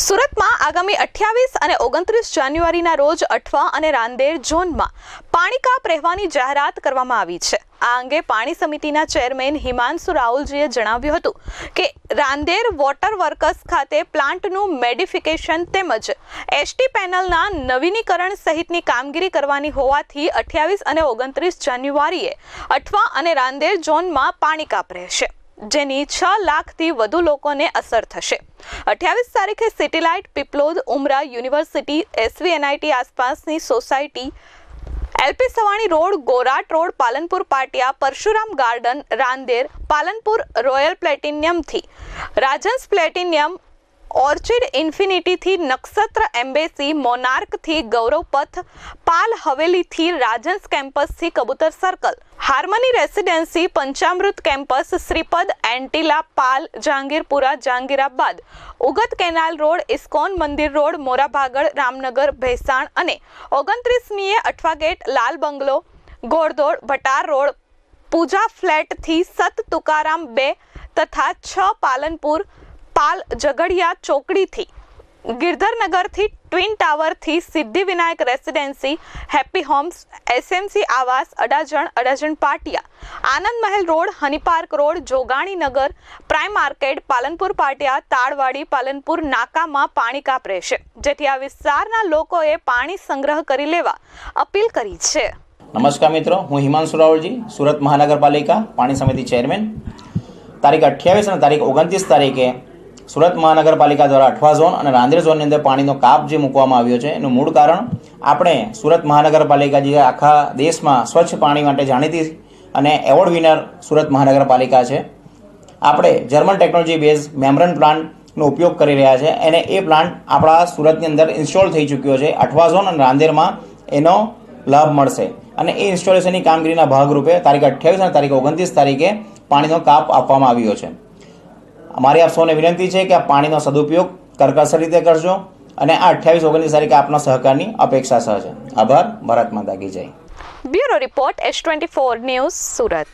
સુરતમાં આગામી અઠ્યાવીસ અને ઓગણત્રીસ જાન્યુઆરીના રોજ અઠવા અને રાંદેર ઝોનમાં પાણી કાપ રહેવાની જાહેરાત કરવામાં આવી છે. આ અંગે પાણી સમિતિના ચેરમેન હિમાંશુ રાહુલજીએ જણાવ્યું હતું કે રાંદેર વોટર વર્કર્સ ખાતે પ્લાન્ટનું મેડિફિકેશન તેમજ એસટી પેનલના નવીનીકરણ સહિતની કામગીરી કરવાની હોવાથી અઠ્યાવીસ અને ઓગણત્રીસ જાન્યુઆરીએ અઠવા અને રાંદેર ઝોનમાં પાણી કાપ રહેશે. જેની છ લાખથી વધુ લોકોને અસર થશે. અઠ્યાવીસ તારીખે City Light Piplod Umra university SV NIT આસપાસની society LP Savani road, Gorat road, Palanpur Patiya, Parshuram garden, Rander, Palanpur royal પ્લેટિનિયમથી Rajhans platinum, orchid ઇન્ફિનિટીથી નક્ષત્ર એમ્બેસી, મોનાર્કથી ગૌરવ પથ, પાલ હવેલીથી Rajhans કેમ્પસથી Kabutar circle. Harmony residency Panchamrut campus Shripad Antilia Pal Jahangirpura Jahangirabad, Ugat canal road, ISKCON Mandir road, Morabhagal, Ramnagar, Bhesan અને ઓગણત્રીસમીએ Athwa gate Lal bungalow, Ghoddod, Bhatar road, Pooja ફ્લેટથી સત તુકારામ બે તથા છ પાલનપુર, પાલ ઝઘડિયા ચોકડીથી ગિરધરનગરથી twin ટાવરથી Siddhivinayak residency happy homes, SMC Awas, Adajan Adajan Patiya, Anand Mahal road honey park road Joganinagar prime market, Palanpur Patiya, Talwadi, Palanpur નાકામાં પાણી કાપ રહેશે. જેથી આ વિસ્તારના લોકોએ પાણી સંગ્રહ કરી લેવા અપીલ કરી છે. નમસ્કાર મિત્રો, હું હિમાંશુ રાવળજી, સુરત મહાનગરપાલિકા પાણી સમિતિ ચેરમેન. તારીખ અઠ્યાવીસ અને તારીખ ઓગણત્રીસ તારીખે સુરત મહાનગરપાલિકા દ્વારા અઠવા ઝોન અને રાંદેર ઝોનની અંદર પાણીનો કાપ જે મૂકવામાં આવ્યો છે, એનું મૂળ કારણ આપણે સુરત મહાનગરપાલિકા જે આખા દેશમાં સ્વચ્છ પાણી માટે જાણીતી અને એવોર્ડ વિનર સુરત મહાનગરપાલિકા છે. આપણે જર્મન ટેકનોલોજી બેઝ મેમરન પ્લાન્ટનો ઉપયોગ કરી રહ્યા છે. અને એ પ્લાન્ટ આપણા સુરતની અંદર ઇન્સ્ટોલ થઈ ચૂક્યો છે. અઠવા ઝોન અને રાંદેરમાં એનો લાભ મળશે. અને એ ઇન્સ્ટોલેશનની કામગીરીના ભાગરૂપે તારીખ અઠ્યાવીસ અને તારીખ ઓગણત્રીસ તારીખે પાણીનો કાપ આપવામાં આવ્યો છે. અમારી આપ સૌને વિનંતી છે કે આ પાણીનો સદુપયોગ કરકસર રીતે કરજો અને આ અઠ્યાવીસ ઓગણીસ તારીખે આપના સહકારની અપેક્ષા સહજ. આભાર. ભારત માતા કી જય. Bureau report S twenty four news Surat.